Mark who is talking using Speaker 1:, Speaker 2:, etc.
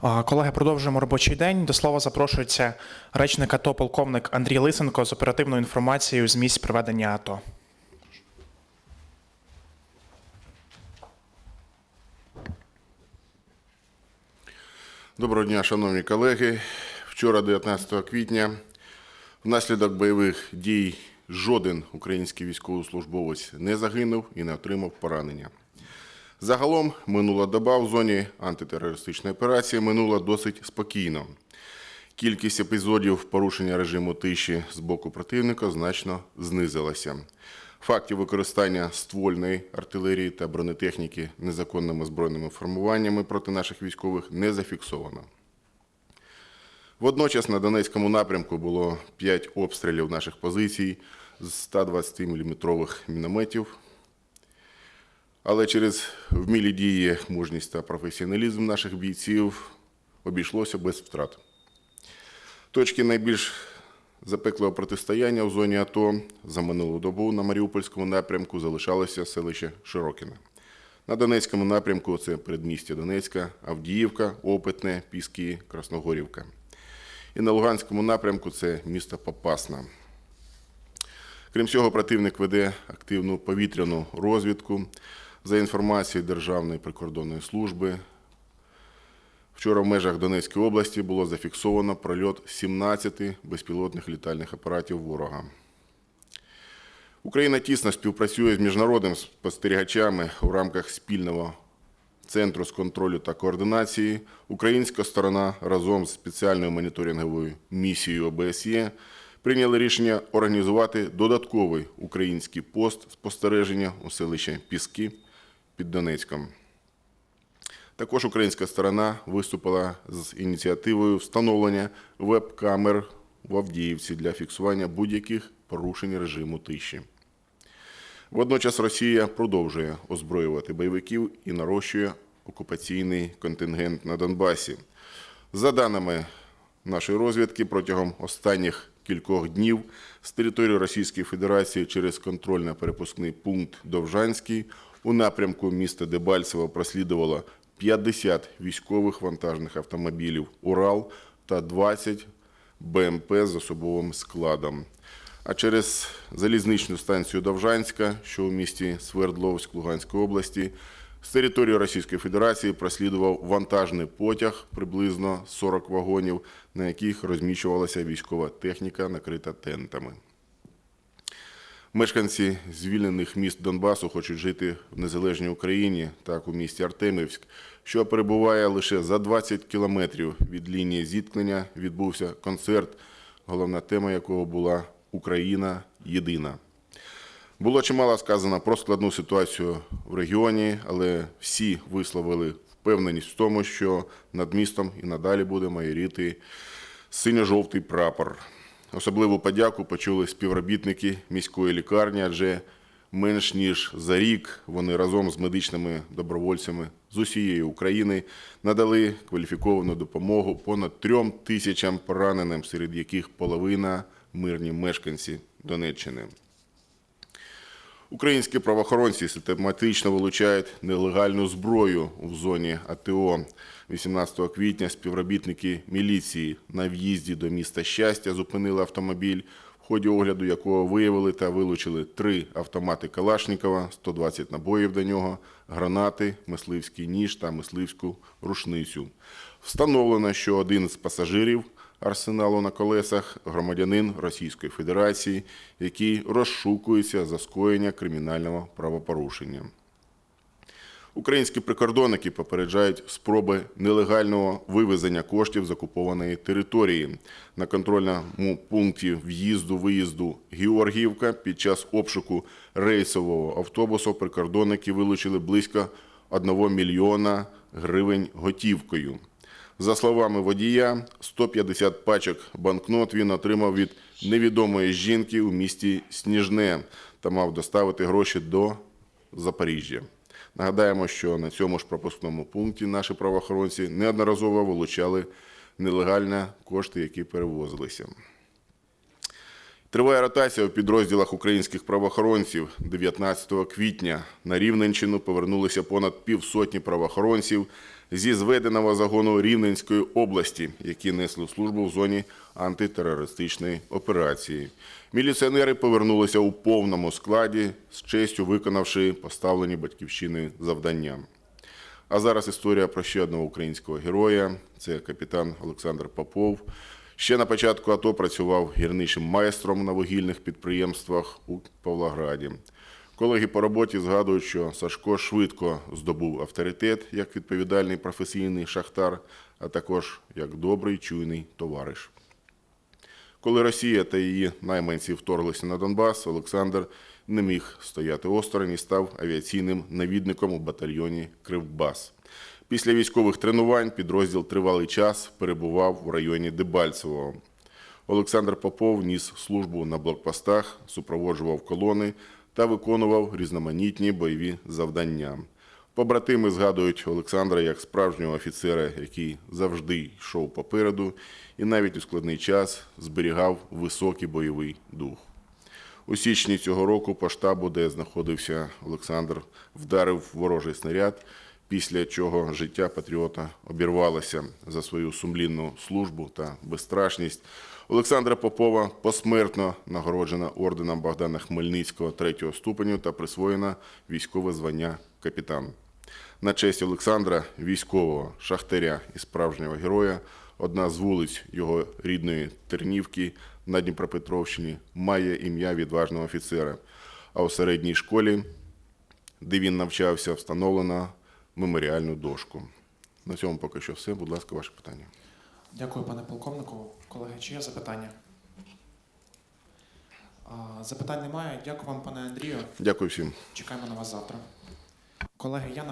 Speaker 1: Колеги, продовжуємо робочий день. До слова запрошується речник АТО полковник Андрій Лисенко з оперативною інформацією з місць проведення АТО.
Speaker 2: Доброго дня, шановні колеги. Вчора, 19 квітня, внаслідок бойових дій жоден український військовослужбовець не загинув і не отримав поранення. Загалом минула доба в зоні антитерористичної операції минула досить спокійно. Кількість епізодів порушення режиму тиші з боку противника значно знизилася. Фактів використання ствольної артилерії та бронетехніки незаконними збройними формуваннями проти наших військових не зафіксовано. Водночас на Донецькому напрямку було 5 обстрілів наших позицій з 120 мм мінометів. Але через вмілі дії, мужність та професіоналізм наших бійців обійшлося без втрат. Точки найбільш запеклого протистояння в зоні АТО за минулу добу на Маріупольському напрямку залишалося селище Широкине. На Донецькому напрямку це передмістя Донецька, Авдіївка, Опитне, Піски, Красногорівка. І на Луганському напрямку це місто Попасна. Крім цього, противник веде активну повітряну розвідку. За інформацією Державної прикордонної служби, вчора в межах Донецької області було зафіксовано прольот 17 безпілотних літальних апаратів ворога. Україна тісно співпрацює з міжнародними спостерігачами у рамках спільного центру з контролю та координації. Українська сторона разом з спеціальною моніторинговою місією ОБСЄ прийняли рішення організувати додатковий український пост спостереження у селищі Піски під Донецьком. Також українська сторона виступила з ініціативою встановлення веб-камер в Авдіївці для фіксування будь-яких порушень режиму тиші. Водночас Росія продовжує озброювати бойовиків і нарощує окупаційний контингент на Донбасі. За даними нашої розвідки, протягом останніх кількох днів з території Російської Федерації через контрольно-перепускний пункт Довжанський у напрямку міста Дебальцево прослідувало 50 військових вантажних автомобілів Урал та 20 БМП з особовим складом. А через залізничну станцію Довжанська, що у місті Свердловськ Луганської області, з території Російської Федерації прослідував вантажний потяг приблизно 40 вагонів, на яких розміщувалася військова техніка, накрита тентами. Мешканці звільнених міст Донбасу хочуть жити в незалежній Україні, так у місті Артемівськ, що перебуває лише за 20 кілометрів від лінії зіткнення. Відбувся концерт, головна тема якого була Україна єдина. Було чимало сказано про складну ситуацію в регіоні, але всі висловили впевненість в тому, що над містом і надалі буде майоріти синьо-жовтий прапор. Особливу подяку почули співробітники міської лікарні, адже менш ніж за рік вони разом з медичними добровольцями з усієї України надали кваліфіковану допомогу понад трьом тисячам пораненим, серед яких половина мирні мешканці Донеччини. Українські правоохоронці систематично вилучають нелегальну зброю в зоні АТО. 18 квітня співробітники міліції на в'їзді до міста Щастя зупинили автомобіль, в ході огляду якого виявили та вилучили три автомати Калашникова, 120 набоїв до нього, гранати, мисливський ніж та мисливську рушницю. Встановлено, що один з пасажирів арсеналу на колесах громадянин Російської Федерації, який розшукується за скоєння кримінального правопорушення. Українські прикордонники попереджають спроби нелегального вивезення коштів з окупованої території. На контрольному пункті в'їзду-виїзду Георгіївка під час обшуку рейсового автобусу прикордонники вилучили близько 1 мільйона гривень готівкою. За словами водія, 150 пачок банкнот він отримав від невідомої жінки у місті Сніжне та мав доставити гроші до Запоріжжя. Нагадаємо, що на цьому ж пропускному пункті наші правоохоронці неодноразово вилучали нелегально кошти, які перевозилися. Триває ротація у підрозділах українських правоохоронців. 19 квітня на Рівненщину повернулися понад півсотні правоохоронців зі зведеного загону Рівненської області, які несли службу в зоні антитерористичної операції. Міліціонери повернулися у повному складі, з честю виконавши поставлені батьківщиною завдання. А зараз історія про ще одного українського героя. Це капітан Олександр Попов. Ще на початку АТО працював гірничим майстром на вугільних підприємствах у Павлограді. Колеги по роботі згадують, що Сашко швидко здобув авторитет як відповідальний професійний шахтар, а також як добрий чуйний товариш. Коли Росія та її найманці вторглися на Донбас, Олександр не міг стояти осторонь і став авіаційним навідником у батальйоні Кривбас. Після військових тренувань підрозділ тривалий час перебував в районі Дебальцевого. Олександр Попов ніс службу на блокпостах, супроводжував колони та виконував різноманітні бойові завдання. Побратими згадують Олександра як справжнього офіцера, який завжди йшов попереду і навіть у складний час зберігав високий бойовий дух. У січні цього року по штабу, де знаходився Олександр, вдарив ворожий снаряд, після чого життя патріота обірвалося за свою сумлінну службу та безстрашність. Олександра Попова посмертно нагороджена орденом Богдана Хмельницького третього ступеню та присвоєна військове звання капітан. На честь Олександра, військового шахтаря і справжнього героя, одна з вулиць його рідної Тернівки на Дніпропетровщині має ім'я відважного офіцера. А у середній школі, де він навчався, встановлено меморіальну дошку. На цьому поки що все. Будь ласка, ваше питання.
Speaker 1: Дякую, пане полковнику. Колеги, чи є запитання? Запитань немає. Дякую вам, пане Андрію.
Speaker 2: Дякую всім.
Speaker 1: Чекаємо на вас завтра. Колеги, я.